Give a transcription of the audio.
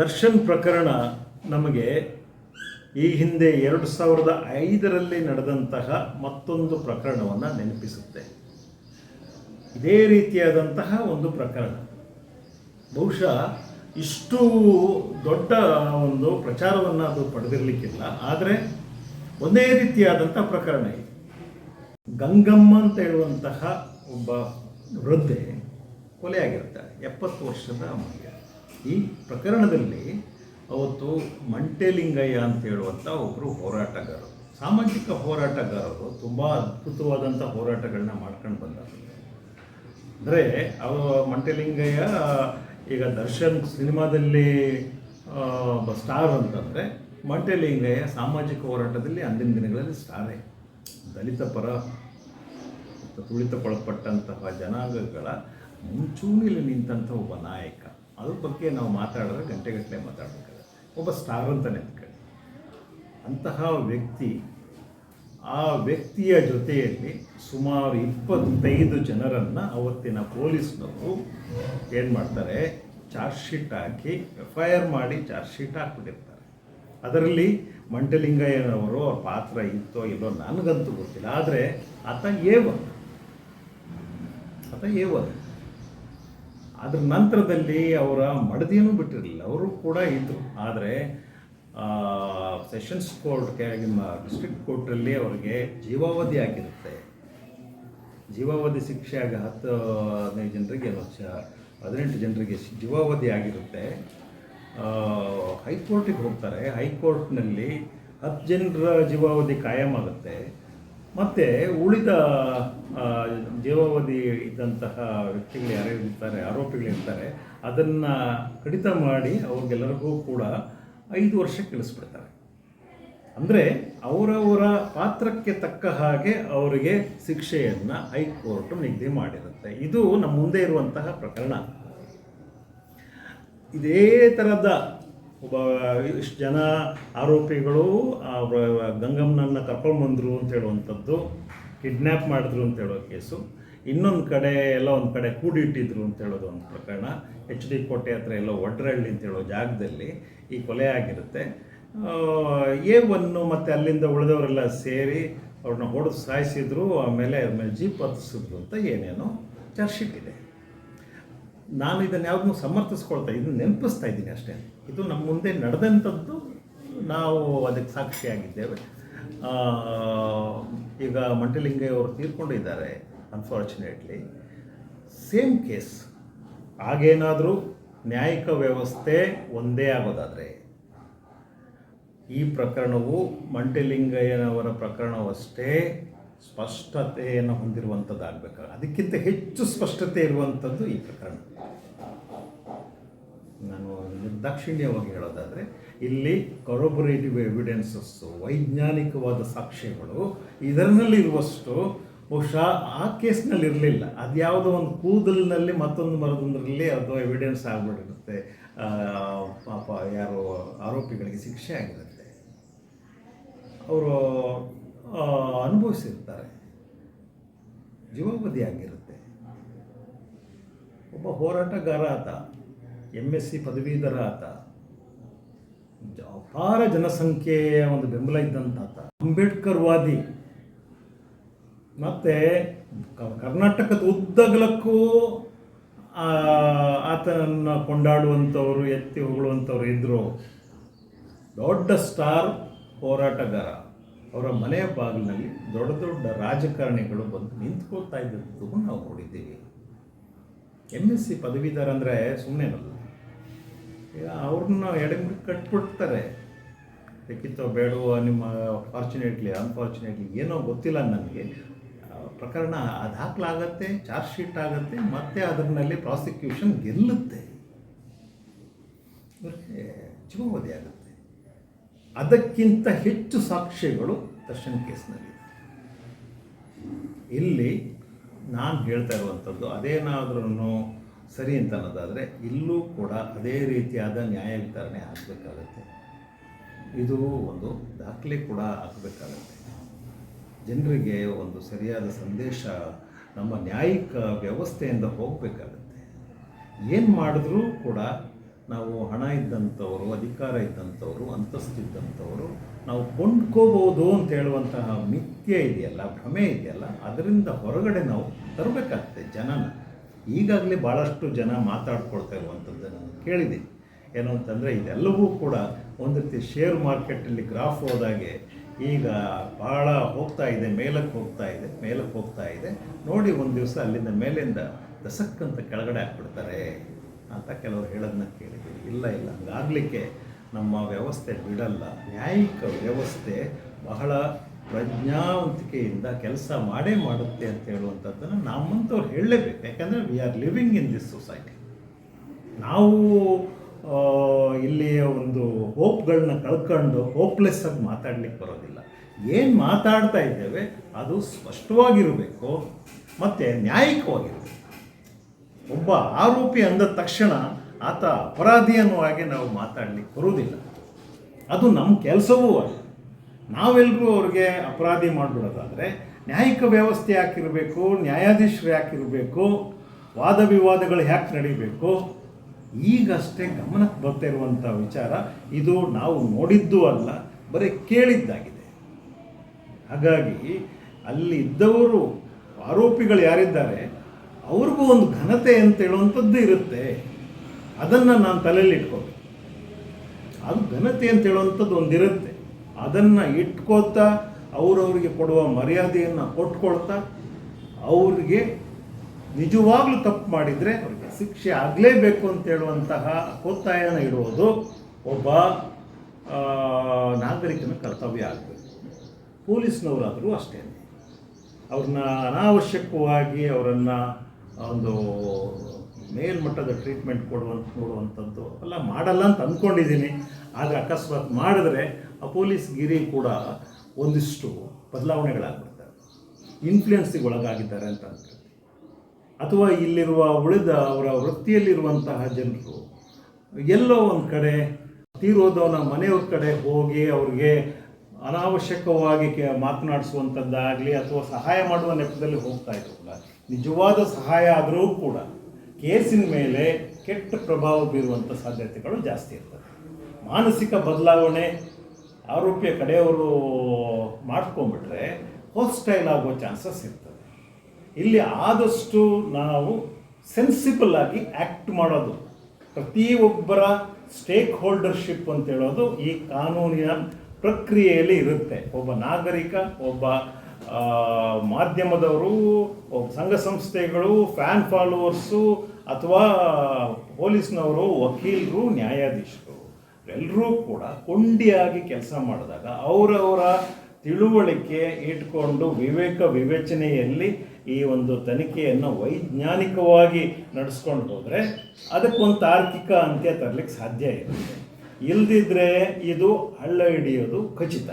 ದರ್ಶನ್ ಪ್ರಕರಣ ನಮಗೆ ಈ ಹಿಂದೆ ಎರಡು ಸಾವಿರದ ಐದರಲ್ಲಿ ನಡೆದಂತಹ ಮತ್ತೊಂದು ಪ್ರಕರಣವನ್ನು ನೆನಪಿಸುತ್ತೆ. ಇದೇ ರೀತಿಯಾದಂತಹ ಒಂದು ಪ್ರಕರಣ. ಬಹುಶಃ ಇಷ್ಟು ದೊಡ್ಡ ಒಂದು ಪ್ರಚಾರವನ್ನು ಅದು ಪಡೆದಿರಲಿಕ್ಕಿಲ್ಲ, ಆದರೆ ಒಂದೇ ರೀತಿಯಾದಂಥ ಪ್ರಕರಣ ಇದೆ. ಗಂಗಮ್ಮ ಅಂತ ಹೇಳುವಂತಹ ಒಬ್ಬ ವೃದ್ಧೆ ಕೊಲೆಯಾಗಿರ್ತಾಳೆ ಎಪ್ಪತ್ತು ವರ್ಷದ ಮಹಿಳೆ ಈ ಪ್ರಕರಣದಲ್ಲಿ ಅವತ್ತು ಮಂಟೆಲಿಂಗಯ್ಯ ಅಂತ ಹೇಳುವಂಥ ಒಬ್ಬರು ಹೋರಾಟಗಾರರು. ಸಾಮಾಜಿಕ ಹೋರಾಟಗಾರರು ತುಂಬ ಅದ್ಭುತವಾದಂಥ ಹೋರಾಟಗಳನ್ನ ಮಾಡ್ಕೊಂಡು ಬಂದರು ಅಂದರೆ ಅವ ಮಂಟೆಲಿಂಗಯ್ಯ ಈಗ ದರ್ಶನ್ ಸಿನಿಮಾದಲ್ಲಿ ಸ್ಟಾರ್ ಅಂತಂದರೆ ಮಂಟೆಲಿಂಗಯ್ಯ ಸಾಮಾಜಿಕ ಹೋರಾಟದಲ್ಲಿ ಅಂದಿನ ದಿನಗಳಲ್ಲಿ ಸ್ಟಾರೇ ದಲಿತ ಪರ ತುಳಿತಕ್ಕೊಳಪಟ್ಟಂತಹ ಜನಾಂಗಗಳ ಮುಂಚೂಣಿಯಲ್ಲಿ ನಿಂತಹ ಒಬ್ಬ ನಾಯಕ. ಅದ್ರ ಬಗ್ಗೆ ನಾವು ಮಾತಾಡಿದ್ರೆ ಗಂಟೆಗಟ್ಟಲೆ ಮಾತಾಡಬೇಕಾಗುತ್ತೆ. ಒಬ್ಬ ಸ್ಟಾರ್ ಅಂತ ನೆನ್ಕೊಳ್ಳಿ ಅಂತಹ ವ್ಯಕ್ತಿ ಆ ವ್ಯಕ್ತಿಯ ಜೊತೆಯಲ್ಲಿ ಸುಮಾರು ಇಪ್ಪತ್ತೈದು ಜನರನ್ನು ಅವತ್ತಿನ ಪೊಲೀಸ್ನವರು ಏನು ಮಾಡ್ತಾರೆ? ಚಾರ್ಜ್ ಶೀಟ್ ಹಾಕಿ ಎಫ್ ಐ ಆರ್ ಮಾಡಿ ಚಾರ್ಜ್ ಶೀಟ್ ಹಾಕ್ಬಿಟ್ಟಿರ್ತಾರೆ. ಅದರಲ್ಲಿ ಮಂಟಲಿಂಗಯ್ಯನವರು ಅವ್ರ ಪಾತ್ರ ಇತ್ತೋ ಇಲ್ಲೋ ನನಗಂತೂ ಗೊತ್ತಿಲ್ಲ. ಆದರೆ ಆತ ಒನ್ ಆತ ಒನ್ ಅದ್ರ ನಂತರದಲ್ಲಿ ಅವರ ಮಡದಿಯನ್ನು ಬಿಟ್ಟಿರಲಿಲ್ಲ. ಅವರು ಕೂಡ ಇದ್ದರು ಆದರೆ ಸೆಷನ್ಸ್ ಕೋರ್ಟ್ ನಿಮ್ಮ ಡಿಸ್ಟ್ರಿಕ್ಟ್ ಕೋರ್ಟಲ್ಲಿ ಅವರಿಗೆ ಜೀವಾವಧಿ ಆಗಿರುತ್ತೆ ಜೀವಾವಧಿ ಶಿಕ್ಷೆ ಹತ್ತು, ಹದಿನೈದು ಜನರಿಗೆ ಹದಿನೆಂಟು ಜನರಿಗೆ ಜೀವಾವಧಿ ಆಗಿರುತ್ತೆ. ಹೈಕೋರ್ಟಿಗೆ ಹೋಗ್ತಾರೆ. ಹೈಕೋರ್ಟ್ನಲ್ಲಿ ಹತ್ತು ಜನರ ಜೀವಾವಧಿ ಕಾಯಂ ಆಗುತ್ತೆ. ಮತ್ತು ಉಳಿದ ಜೀವಾವಧಿ ಇದ್ದಂತಹ ವ್ಯಕ್ತಿಗಳು ಯಾರ್ಯಾರು ಇರ್ತಾರೆ ಅದನ್ನು ಕಡಿತ ಮಾಡಿ ಅವ್ರಿಗೆಲ್ಲರಿಗೂ ಕೂಡ ಐದು ವರ್ಷ ಕಳಿಸ್ಬಿಡ್ತಾರೆ. ಅಂದರೆ ಅವರವರ ಪಾತ್ರಕ್ಕೆ ತಕ್ಕ ಹಾಗೆ ಅವರಿಗೆ ಶಿಕ್ಷೆಯನ್ನು ಹೈಕೋರ್ಟ್ ನಿಗದಿ ಮಾಡಿರುತ್ತೆ. ಇದು ನಮ್ಮ ಮುಂದೆ ಇರುವಂತಹ ಪ್ರಕರಣ. ಇದೇ ಥರದ ಒಬ್ಬ ಇಷ್ಟು ಜನ ಆರೋಪಿಗಳು ಗಂಗಮ್ಮನನ್ನು ಕರ್ಕೊಂಡು ಬಂದರು ಅಂತ ಹೇಳುವಂಥದ್ದು ಕಿಡ್ನ್ಯಾಪ್ ಮಾಡಿದ್ರು ಅಂತ ಹೇಳೋ ಕೇಸು. ಇನ್ನೊಂದು ಕಡೆ ಎಲ್ಲ ಒಂದು ಕಡೆ ಕೂಡಿಟ್ಟಿದ್ರು ಅಂತ ಹೇಳೋದು ಒಂದು ಪ್ರಕರಣ. ಎಚ್ ಡಿ ಕೋಟೆ ಹತ್ರ ಎಲ್ಲ ಒಡ್ರಹಳ್ಳಿ ಅಂತ ಹೇಳೋ ಜಾಗದಲ್ಲಿ ಈ ಕೊಲೆ ಆಗಿರುತ್ತೆ. ಎ ಒನ್ನು ಮತ್ತು ಅಲ್ಲಿಂದ ಉಳಿದವರೆಲ್ಲ ಸೇರಿ ಅವ್ರನ್ನ ಹೊಡೆದು ಸಾಯಿಸಿದ್ರು, ಆಮೇಲೆ ಆಮೇಲೆ ಜೀಪ್ ಹತ್ತಿಸಿದ್ರು ಅಂತ ಏನೇನೋ ಚಾರ್ಜ್ ಇದೆ ನಾನು ಇದನ್ನು ಯಾವುದನ್ನು ಸಮರ್ಥಿಸ್ಕೊಳ್ತಾ ಇದನ್ನು ನೆನಪಿಸ್ತಾ ಇದ್ದೀನಿ ಅಷ್ಟೇ. ಇದು ನಮ್ಮ ಮುಂದೆ ನಡೆದಂಥದ್ದು ನಾವು ಅದಕ್ಕೆ ಸಾಕ್ಷಿಯಾಗಿದ್ದೇವೆ ಈಗ ಅವರು ತೀರ್ಕೊಂಡಿದ್ದಾರೆ ಅನ್ಫಾರ್ಚುನೇಟ್ಲಿ ಸೇಮ್ ಕೇಸ್ ಆಗೇನಾದರೂ ನ್ಯಾಯಿಕ ವ್ಯವಸ್ಥೆ ಒಂದೇ ಆಗೋದಾದರೆ, ಈ ಪ್ರಕರಣವು ಮಂಟಲಿಂಗಯ್ಯನವರ ಪ್ರಕರಣವಷ್ಟೇ ಸ್ಪಷ್ಟತೆಯನ್ನು ಹೊಂದಿರುವಂಥದ್ದಾಗಬೇಕು ಅದಕ್ಕಿಂತ ಹೆಚ್ಚು ಸ್ಪಷ್ಟತೆ ಇರುವಂಥದ್ದು ಈ ಪ್ರಕರಣ. ನಾನು ನಿರ್ದಾಕ್ಷಿಣ್ಯವಾಗಿ ಹೇಳೋದಾದರೆ, ಇಲ್ಲಿ ಕೊರೊಬರೇಟಿವ್ ಎವಿಡೆನ್ಸಸ್ಸು ವೈಜ್ಞಾನಿಕವಾದ ಸಾಕ್ಷ್ಯಗಳು, ಇದರಲ್ಲಿರುವಷ್ಟು ಬಹುಶಃ ಆ ಕೇಸ್ನಲ್ಲಿ ಇರಲಿಲ್ಲ ಅದು ಯಾವುದೋ ಒಂದು ಕೂದಲಿನಲ್ಲಿ ಮತ್ತೊಂದು ಮರದೊಂದರಲ್ಲಿ ಅದು ಎವಿಡೆನ್ಸ್ ಆಗಿಬಿಟ್ಟಿರುತ್ತೆ ಪಾಪ ಯಾರು ಆರೋಪಿಗಳಿಗೆ ಶಿಕ್ಷೆ ಆಗಿರುತ್ತೆ. ಅವರು ಅನುಭವಿಸಿರ್ತಾರೆ ಜೀವಾವಧಿಯಾಗಿರುತ್ತೆ ಒಬ್ಬ ಹೋರಾಟಗಾರ ಆತ ಎಂ ಎಸ್ ಸಿ ಪದವೀಧರ ಆತ ಅಪಾರ ಜನಸಂಖ್ಯೆಯ ಒಂದು ಬೆಂಬಲ ಇದ್ದಂಥ ಆತ ಅಂಬೇಡ್ಕರ್ ವಾದಿ ಮತ್ತೆ ಕರ್ನಾಟಕದ ಉದ್ದಗಲಕ್ಕೂ ಆತನನ್ನು ಕೊಂಡಾಡುವಂಥವರು, ಎತ್ತಿ ಹೊಗಳುವಂಥವ್ರು ಇದ್ದರು ದೊಡ್ಡ ಸ್ಟಾರ್ ಹೋರಾಟಗಾರ. ಅವರ ಮನೆಯ ಬಾಗಿಲಿನಲ್ಲಿ ದೊಡ್ಡ ದೊಡ್ಡ ರಾಜಕಾರಣಿಗಳು ಬಂದು ನಿಂತ್ಕೊಳ್ತಾ ಇದ್ದದ್ದು ನಾವು ನೋಡಿದ್ದೀವಿ. ಎಂ ಎಸ್ ಸಿ ಪದವೀಧರ ಅಂದರೆ ಸುಮ್ಮನೆನಲ್ಲ ಈಗ ಅವ್ರನ್ನ ಎಡೆಮುಡಿ ಕಟ್ಬಿಡ್ತಾರೆ. ಬೇಕಿತ್ತೋ ಬೇಡವೋ ನಿಮ್ಮ ಫಾರ್ಚುನೇಟ್ಲಿ ಅನ್ಫಾರ್ಚುನೇಟ್ಲಿ ಏನೋ ಗೊತ್ತಿಲ್ಲ ನನಗೆ. ಪ್ರಕರಣ ದಾಖಲಾಗತ್ತೆ ಚಾರ್ಜ್ ಶೀಟ್ ಆಗುತ್ತೆ, ಮತ್ತೆ ಅದರಲ್ಲಿ ಪ್ರಾಸಿಕ್ಯೂಷನ್ ಗೆಲ್ಲುತ್ತೆ. ಇವ್ರಿಗೆ ಆಗುತ್ತೆ. ಅದಕ್ಕಿಂತ ಹೆಚ್ಚು ಸಾಕ್ಷ್ಯಗಳು ದರ್ಶನ್ ಕೇಸ್ನಲ್ಲಿ. ಇಲ್ಲಿ ನಾನು ಹೇಳ್ತಾ ಇರುವಂಥದ್ದು ಅದೇನಾದ್ರೂ ಸರಿ ಅಂತ ಅನ್ನೋದಾದರೆ ಇಲ್ಲೂ ಕೂಡ ಅದೇ ರೀತಿಯಾದ ನ್ಯಾಯ ವಿತರಣೆ ಆಗಬೇಕಾಗತ್ತೆ. ಇದು ಒಂದು ದಾಖಲೆ ಕೂಡ ಆಗಬೇಕಾಗತ್ತೆ. ಜನರಿಗೆ ಒಂದು ಸರಿಯಾದ ಸಂದೇಶ ನಮ್ಮ ನ್ಯಾಯಿಕ ವ್ಯವಸ್ಥೆಯಿಂದ ಹೋಗಬೇಕಾಗತ್ತೆ. ಏನು ಮಾಡಿದ್ರೂ ಕೂಡ ನಾವು ಹಣ ಇದ್ದಂಥವರು, ಅಧಿಕಾರ ಇದ್ದಂಥವರು ಅಂತಸ್ತಿದ್ದಂಥವರು ನಾವು ಕೊಂಡ್ಕೋಬೋದು ಅಂತ ಹೇಳುವಂತಹ ಮಿಥ್ಯೆ ಇದೆಯಲ್ಲ, ಭ್ರಮೆ ಇದೆಯಲ್ಲ, ಅದರಿಂದ ಹೊರಗಡೆ ನಾವು ತರಬೇಕಾಗ್ತದೆ ಜನನ. ಈಗಾಗಲೇ ಭಾಳಷ್ಟು ಜನ ಮಾತಾಡ್ಕೊಳ್ತಾ ಇರುವಂಥದ್ದು ನಾನು ಕೇಳಿದ್ದೀನಿ. ಏನು ಅಂತಂದರೆ ಇದೆಲ್ಲವೂ ಕೂಡ ಒಂದು ರೀತಿ ಶೇರ್ ಮಾರ್ಕೆಟಲ್ಲಿ ಗ್ರಾಫ್ ಹೋದಾಗೆ ಈಗ ಭಾಳ ಹೋಗ್ತಾ ಇದೆ, ಮೇಲಕ್ಕೆ ಹೋಗ್ತಾ ಇದೆ, ಮೇಲಕ್ಕೆ ಹೋಗ್ತಾ ಇದೆ. ನೋಡಿ ಒಂದು ದಿವಸ ಅಲ್ಲಿಂದ ಮೇಲಿಂದ ದಸಕ್ಕಂತ ಕೆಳಗಡೆ ಹಾಕ್ಬಿಡ್ತಾರೆ ಅಂತ ಕೆಲವರು ಹೇಳೋದನ್ನ ಕೇಳಿದ್ದೀವಿ ಇಲ್ಲ ಇಲ್ಲ, ಹಂಗಾಗಲಿಕ್ಕೆ ನಮ್ಮ ವ್ಯವಸ್ಥೆ ಬಿಡಲ್ಲ. ನ್ಯಾಯಿಕ ವ್ಯವಸ್ಥೆ ಬಹಳ ಪ್ರಜ್ಞಾವಂತಿಕೆಯಿಂದ ಕೆಲಸ ಮಾಡೇ ಮಾಡುತ್ತೆ ಅಂತ ಹೇಳುವಂಥದ್ದನ್ನು ನಮ್ಮಂಥವ್ರು ಹೇಳಲೇಬೇಕು. ಯಾಕಂದರೆ we are living in this society ನಾವು ಇಲ್ಲಿಯ ಒಂದು ಹೋಪ್ಗಳನ್ನ ಕಳ್ಕೊಂಡು ಹೋಪ್ಲೆಸ್ ಆಗಿ ಮಾತಾಡ್ಲಿಕ್ಕೆ ಬರೋದಿಲ್ಲ. ಏನು ಮಾತಾಡ್ತಾ ಇದ್ದೇವೆ ಅದು ಸ್ಪಷ್ಟವಾಗಿರಬೇಕು, ಮತ್ತು ನ್ಯಾಯಿಕವಾಗಿರಬೇಕು. ಒಬ್ಬ ಆರೋಪಿ ಅಂದ ತಕ್ಷಣ ಆತ ಅಪರಾಧಿ ಅನ್ನೋ ಹಾಗೆ ನಾವು ಮಾತಾಡಲಿಕ್ಕೆ ಬರುವುದಿಲ್ಲ. ಅದು ನಮ್ಮ ಕೆಲಸವೂ ಅಲ್ಲ. ನಾವೆಲ್ಲರೂ ಅವ್ರಿಗೆ ಅಪರಾಧಿ ಮಾಡಿಬಿಡೋದಾದರೆ ನ್ಯಾಯಿಕ ವ್ಯವಸ್ಥೆ ಯಾಕಿರಬೇಕು, ನ್ಯಾಯಾಧೀಶರು ಯಾಕಿರಬೇಕು, ವಾದ ವಿವಾದಗಳು ಯಾಕೆ ನಡೀಬೇಕು, ಈಗಷ್ಟೇ ಗಮನಕ್ಕೆ ಬರ್ತಾ ಇರುವಂಥ ವಿಚಾರ ಇದು ನಾವು ನೋಡಿದ್ದು ಅಲ್ಲ, ಬರೀ ಕೇಳಿದ್ದಾಗಿದೆ. ಹಾಗಾಗಿ ಅಲ್ಲಿ ಇದ್ದವರು ಆರೋಪಿಗಳು ಯಾರಿದ್ದಾರೆ ಅವ್ರಿಗೂ ಒಂದು ಘನತೆ ಅಂತ ಹೇಳುವಂಥದ್ದು ಇರುತ್ತೆ. ಅದನ್ನು ನಾನು ತಲೆಯಲ್ಲಿ ಇಟ್ಕೋಬೇಕು ಅದು ಘನತೆ ಅಂತ ಹೇಳುವಂಥದ್ದು ಒಂದಿರುತ್ತೆ. ಅದನ್ನು ಇಟ್ಕೋತಾ ಅವರವರಿಗೆ ಕೊಡುವ ಮರ್ಯಾದೆಯನ್ನು ಕೊಟ್ಕೊಳ್ತಾ, ಅವ್ರಿಗೆ ನಿಜವಾಗ್ಲೂ ತಪ್ಪು ಮಾಡಿದರೆ ಅವ್ರಿಗೆ ಶಿಕ್ಷೆ ಆಗಲೇಬೇಕು ಅಂತ ಹೇಳುವಂತಹ ಒತ್ತಾಯನ ಇಡುವುದು ಒಬ್ಬ ನಾಗರಿಕನ ಕರ್ತವ್ಯ ಆಗಬೇಕು. ಪೊಲೀಸ್ನವರಾದರೂ ಅಷ್ಟೇ ಅವ್ರನ್ನ ಅನಾವಶ್ಯಕವಾಗಿ ಅವರನ್ನು ಒಂದು ಮೇಲ್ಮಟ್ಟದ ಟ್ರೀಟ್ಮೆಂಟ್ ಕೊಡುವಂತ ನೋಡುವಂಥದ್ದು ಅಲ್ಲ ಮಾಡಲ್ಲ ಅಂತ ಅಂದ್ಕೊಂಡಿದ್ದೀನಿ ಆದರೆ ಅಕಸ್ಮಾತ್ ಮಾಡಿದ್ರೆ ಆ ಪೊಲೀಸ್ ಗಿರಿ ಕೂಡ ಒಂದಿಷ್ಟು ಬದಲಾವಣೆಗಳಾಗ್ಬಿಡ್ತಾರೆ ಇನ್ಫ್ಲುಯೆನ್ಸಿಗೆ ಒಳಗಾಗಿದ್ದಾರೆ ಅಂತ ಅನ್ಕೊಳ್ತೀನಿ ಅಥವಾ ಇಲ್ಲಿರುವ ಉಳಿದ ಅವರ ವೃತ್ತಿಯಲ್ಲಿರುವಂತಹ ಜನರು, ಎಲ್ಲೋ ಒಂದು ಕಡೆ ತೀರೋದವನ ಮನೆಯವ್ರ ಕಡೆ ಹೋಗಿ ಅವ್ರಿಗೆ ಅನಾವಶ್ಯಕವಾಗಿ ಮಾತನಾಡಿಸುವಂಥದ್ದಾಗಲಿ ಅಥವಾ ಸಹಾಯ ಮಾಡುವ ನೆಪದಲ್ಲಿ ಹೋಗ್ತಾ ಇರೋಲ್ಲ ನಿಜವಾದ ಸಹಾಯ ಆದರೂ ಕೂಡ ಕೇಸಿನ ಮೇಲೆ ಕೆಟ್ಟ ಪ್ರಭಾವ ಬೀರುವಂಥ ಸಾಧ್ಯತೆಗಳು ಜಾಸ್ತಿ ಇರ್ತವೆ ಮಾನಸಿಕ ಬದಲಾವಣೆ, ಆರೋಪಿಯ ಕಡೆಯವರು ಮಾಡ್ಕೊಂಡ್ಬಿಟ್ರೆ ಹೋಸ್ಟೈಲ್ ಆಗೋ ಚಾನ್ಸಸ್ ಇರ್ತದೆ. ಇಲ್ಲಿ ಆದಷ್ಟು ನಾವು ಸೆನ್ಸಿಬಲ್ ಆಗಿ ಆ್ಯಕ್ಟ್ ಮಾಡೋದು. ಪ್ರತಿಯೊಬ್ಬರ ಸ್ಟೇಕ್ ಹೋಲ್ಡರ್ಶಿಪ್ ಅಂತ ಹೇಳೋದು ಈ ಕಾನೂನಿನ ಪ್ರಕ್ರಿಯೆಯಲ್ಲಿ ಇರುತ್ತೆ. ಒಬ್ಬ ನಾಗರಿಕ, ಒಬ್ಬ ಮಾಧ್ಯಮದವರು ಸಂಘ ಸಂಸ್ಥೆಗಳು ಫ್ಯಾನ್ ಫಾಲೋವರ್ಸು ಅಥವಾ ಪೊಲೀಸ್ನವರು, ವಕೀಲರು, ನ್ಯಾಯಾಧೀಶರು ಎಲ್ಲರೂ ಕೂಡ ಕೊಂಡಿಯಾಗಿ ಕೆಲಸ ಮಾಡಿದಾಗ ಅವರವರ ತಿಳುವಳಿಕೆ ಇಟ್ಕೊಂಡು ವಿವೇಕ ವಿವೇಚನೆಯಲ್ಲಿ ಈ ಒಂದು ತನಿಖೆಯನ್ನು ವೈಜ್ಞಾನಿಕವಾಗಿ ನಡೆಸ್ಕೊಂಡು ಹೋದರೆ ಅದಕ್ಕೊಂದು ತಾರ್ಕಿಕ ಅಂತ್ಯ ತರಲಿಕ್ಕೆ ಸಾಧ್ಯ ಇರುತ್ತೆ. ಇಲ್ದಿದ್ರೆ ಇದು ಹಳ್ಳ ಹಿಡಿಯೋದು ಖಚಿತ.